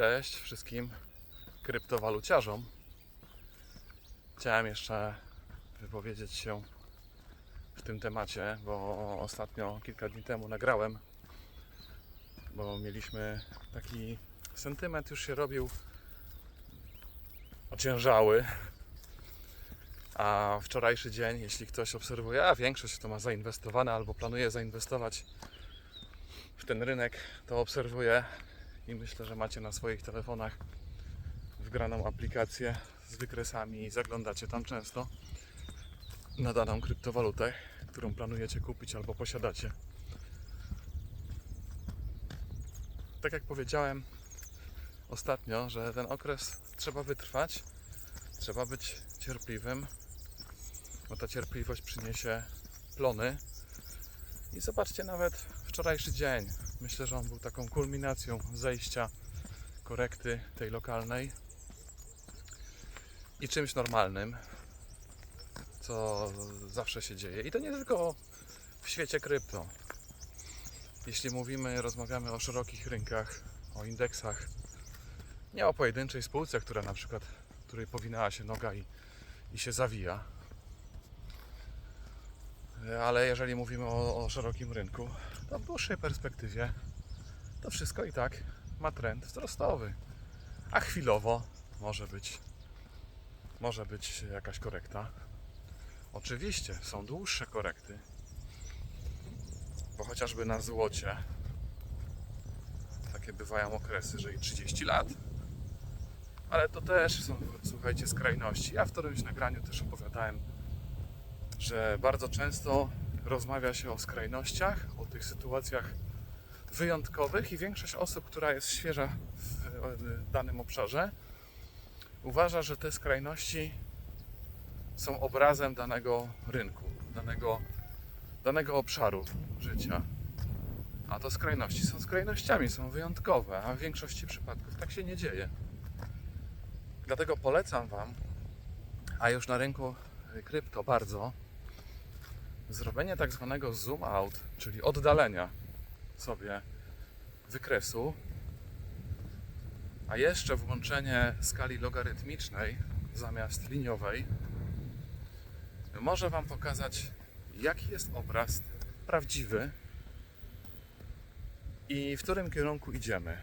Cześć wszystkim kryptowaluciarzom. Chciałem jeszcze wypowiedzieć się w tym temacie, bo ostatnio kilka dni temu nagrałem, bo mieliśmy taki sentyment już się robił ociężały. A wczorajszy dzień, jeśli ktoś obserwuje, a większość to ma zainwestowane albo planuje zainwestować w ten rynek, to obserwuje i myślę, że macie na swoich telefonach wgraną aplikację z wykresami i zaglądacie tam często na daną kryptowalutę, którą planujecie kupić albo posiadacie. Tak jak powiedziałem ostatnio, że ten okres trzeba wytrwać, trzeba być cierpliwym, bo ta cierpliwość przyniesie plony. I zobaczcie nawet wczorajszy dzień. Myślę, że on był taką kulminacją zejścia korekty tej lokalnej i czymś normalnym, co zawsze się dzieje. I to nie tylko w świecie krypto. Jeśli mówimy, rozmawiamy o szerokich rynkach, o indeksach, nie o pojedynczej spółce, która na przykład, której powinęła się noga i, i się zawija. Ale jeżeli mówimy o, o szerokim rynku, to w dłuższej perspektywie to wszystko i tak ma trend wzrostowy. A chwilowo może być, może być jakaś korekta. Oczywiście są dłuższe korekty, bo chociażby na złocie takie bywają okresy, że i 30 lat. Ale to też są, słuchajcie, skrajności. Ja w którymś nagraniu też opowiadałem, że bardzo często rozmawia się o skrajnościach, o tych sytuacjach wyjątkowych i większość osób, która jest świeża w danym obszarze, uważa, że te skrajności są obrazem danego rynku, danego, danego obszaru życia. A to skrajności są skrajnościami, są wyjątkowe, a w większości przypadków tak się nie dzieje. Dlatego polecam Wam, a już na rynku krypto bardzo, zrobienie tak zwanego zoom out, czyli oddalenia sobie wykresu, a jeszcze włączenie skali logarytmicznej zamiast liniowej, może Wam pokazać, jaki jest obraz prawdziwy i w którym kierunku idziemy.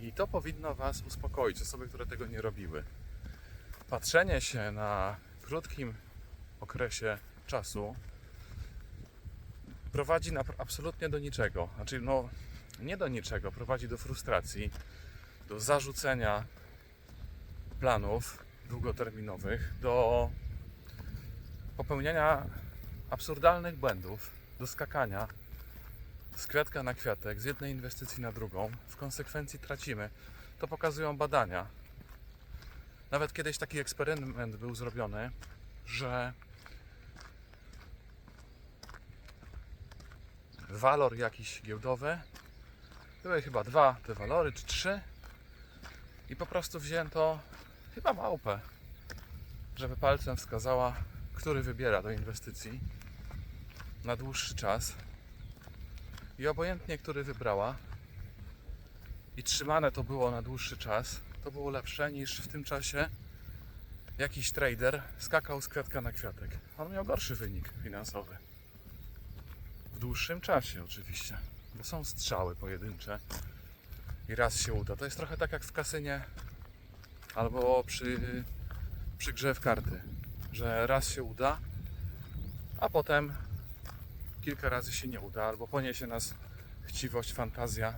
I to powinno Was uspokoić, osoby, które tego nie robiły. Patrzenie się na krótkim okresie czasu prowadzi na, absolutnie do niczego. Znaczy, no, nie do niczego, prowadzi do frustracji, do zarzucenia planów długoterminowych, do popełniania absurdalnych błędów, do skakania z kwiatka na kwiatek, z jednej inwestycji na drugą. W konsekwencji tracimy. To pokazują badania. Nawet kiedyś taki eksperyment był zrobiony, że walor jakiś giełdowy. Były chyba dwa te walory, czy trzy. I po prostu wzięto chyba małpę, żeby palcem wskazała, który wybiera do inwestycji na dłuższy czas. I obojętnie, który wybrała, i trzymane to było na dłuższy czas, to było lepsze niż w tym czasie jakiś trader skakał z kwiatka na kwiatek. On miał gorszy wynik finansowy. W dłuższym czasie oczywiście, bo są strzały pojedyncze i raz się uda. To jest trochę tak jak w kasynie albo przy, przy grze w karty, że raz się uda, a potem kilka razy się nie uda, albo poniesie nas chciwość, fantazja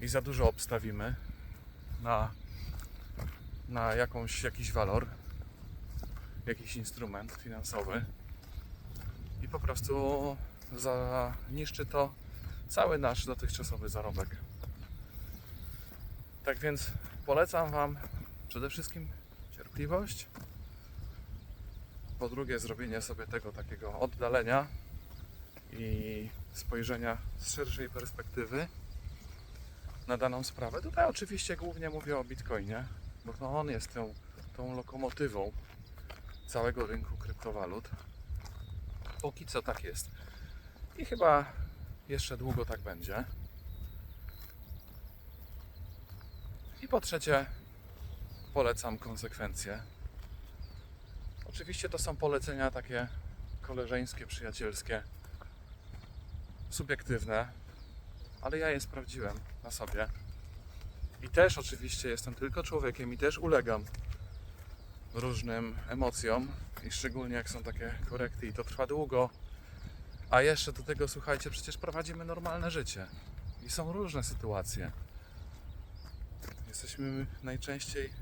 i za dużo obstawimy na, na jakąś, jakiś walor, jakiś instrument finansowy i po prostu zaniszczy to cały nasz dotychczasowy zarobek. Tak więc polecam Wam przede wszystkim cierpliwość. Po drugie, zrobienie sobie tego takiego oddalenia i spojrzenia z szerszej perspektywy na daną sprawę. Tutaj oczywiście głównie mówię o Bitcoinie, bo to on jest tą, tą lokomotywą całego rynku kryptowalut. Póki co tak jest. I chyba jeszcze długo tak będzie. I po trzecie, polecam konsekwencje. Oczywiście to są polecenia takie koleżeńskie, przyjacielskie, subiektywne, ale ja je sprawdziłem na sobie. I też oczywiście jestem tylko człowiekiem i też ulegam różnym emocjom i szczególnie jak są takie korekty i to trwa długo. A jeszcze do tego słuchajcie, przecież prowadzimy normalne życie. I są różne sytuacje. Jesteśmy najczęściej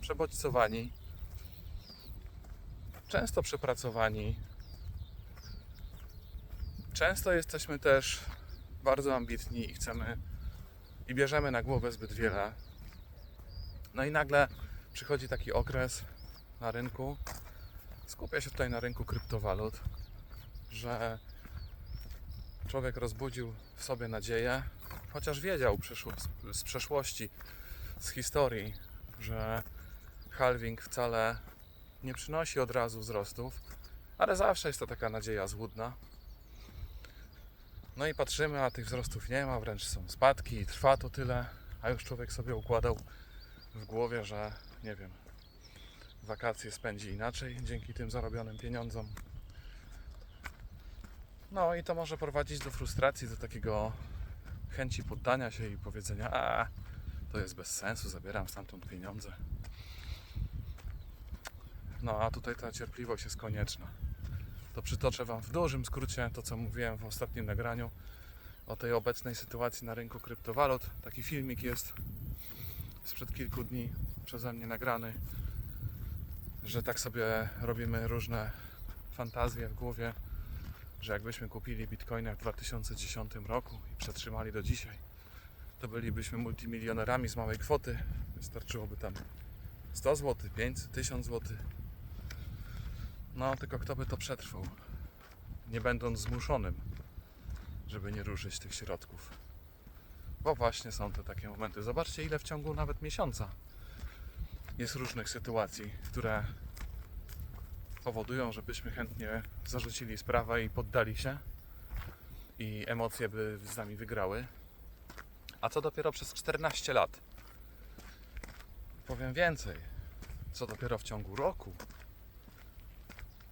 przebodźcowani, często przepracowani. Często jesteśmy też bardzo ambitni i chcemy i bierzemy na głowę zbyt wiele. No i nagle przychodzi taki okres na rynku, skupię się tutaj na rynku kryptowalut, że człowiek rozbudził w sobie nadzieję, chociaż wiedział z przeszłości, z historii, że halving wcale nie przynosi od razu wzrostów, ale zawsze jest to taka nadzieja złudna. No i patrzymy, a tych wzrostów nie ma, wręcz są spadki i trwa to tyle, a już człowiek sobie układał w głowie, że nie wiem, wakacje spędzi inaczej dzięki tym zarobionym pieniądzom. No i to może prowadzić do frustracji, do takiego chęci poddania się i powiedzenia, a to jest bez sensu, zabieram stamtąd pieniądze. No a tutaj ta cierpliwość jest konieczna. To przytoczę Wam w dużym skrócie to, co mówiłem w ostatnim nagraniu o tej obecnej sytuacji na rynku kryptowalut. Taki filmik jest sprzed kilku dni przeze mnie nagrany, że tak sobie robimy różne fantazje w głowie, że jakbyśmy kupili bitcoina w 2010 roku i przetrzymali do dzisiaj, to bylibyśmy multimilionerami z małej kwoty. Wystarczyłoby tam 100 zł, 500, 1000 zł. No, tylko kto by to przetrwał, nie będąc zmuszonym, żeby nie ruszyć tych środków. Bo właśnie są to takie momenty. Zobaczcie, ile w ciągu nawet miesiąca jest różnych sytuacji, które powodują, żebyśmy chętnie zarzucili sprawę i poddali się i emocje by z nami wygrały. A co dopiero przez 14 lat? Powiem więcej. Co dopiero w ciągu roku?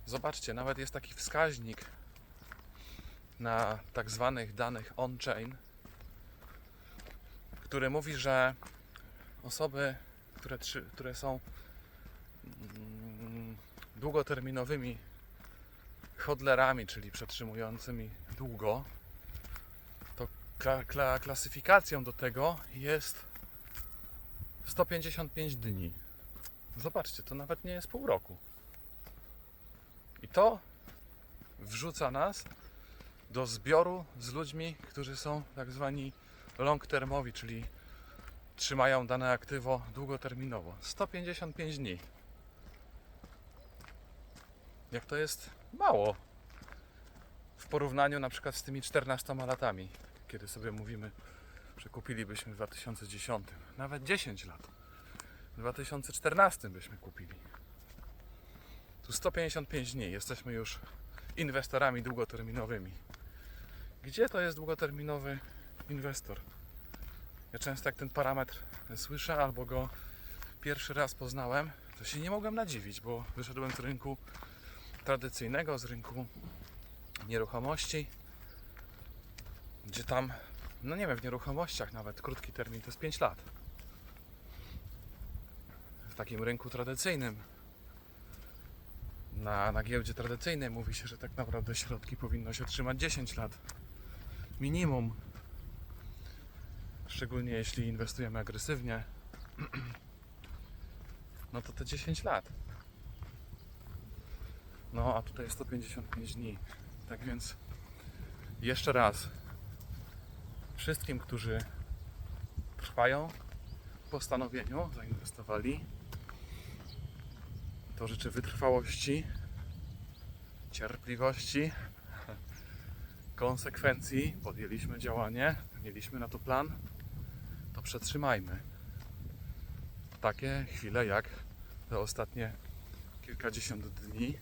Zobaczcie, nawet jest taki wskaźnik na tak zwanych danych on-chain, który mówi, że osoby, które, które są długoterminowymi hodlerami, czyli przetrzymującymi długo, to kla, kla, klasyfikacją do tego jest 155 dni. Zobaczcie, to nawet nie jest pół roku. I to wrzuca nas do zbioru z ludźmi, którzy są tak zwani long termowi, czyli trzymają dane aktywo długoterminowo. 155 dni. Jak to jest mało w porównaniu na przykład z tymi 14 latami, kiedy sobie mówimy, że kupilibyśmy w 2010, nawet 10 lat. W 2014 byśmy kupili. Tu 155 dni, jesteśmy już inwestorami długoterminowymi. Gdzie to jest długoterminowy inwestor? Ja często jak ten parametr słyszę albo go pierwszy raz poznałem, to się nie mogłem nadziwić, bo wyszedłem z rynku tradycyjnego, z rynku nieruchomości, gdzie tam, no nie wiem, w nieruchomościach nawet krótki termin to jest 5 lat. W takim rynku tradycyjnym, na, na giełdzie tradycyjnej mówi się, że tak naprawdę środki powinno się trzymać 10 lat. Minimum. Szczególnie jeśli inwestujemy agresywnie. No to te 10 lat. No a tutaj 155 dni. Tak więc jeszcze raz wszystkim, którzy trwają w postanowieniu, zainwestowali, to życzę wytrwałości, cierpliwości, konsekwencji. Podjęliśmy działanie, mieliśmy na to plan, to przetrzymajmy. Takie chwile jak te ostatnie kilkadziesiąt dni,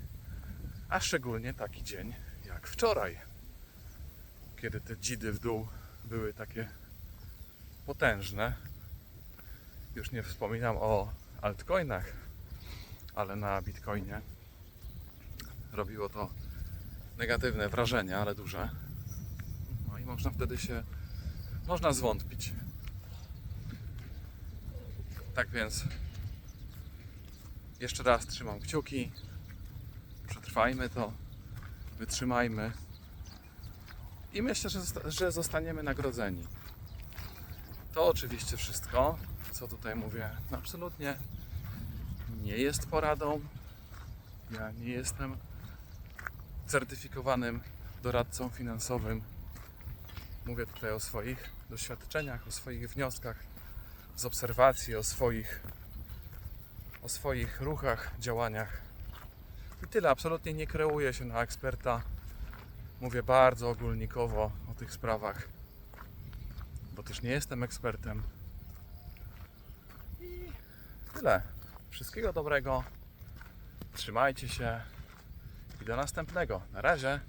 a szczególnie taki dzień jak wczoraj, kiedy te dzidy w dół były takie potężne Już nie wspominam o altcoinach, ale na Bitcoinie robiło to negatywne wrażenie, ale duże. No i można wtedy się, można zwątpić. Tak więc jeszcze raz trzymam kciuki. Przetrwajmy to, wytrzymajmy. I myślę, że, że zostaniemy nagrodzeni. To oczywiście wszystko, co tutaj mówię, absolutnie nie jest poradą. Ja nie jestem certyfikowanym doradcą finansowym. Mówię tutaj o swoich doświadczeniach, o swoich wnioskach z obserwacji, o swoich, o swoich ruchach, działaniach. I tyle, absolutnie nie kreuję się na eksperta. Mówię bardzo ogólnikowo o tych sprawach, bo też nie jestem ekspertem. I tyle. Wszystkiego dobrego. Trzymajcie się i do następnego. Na razie.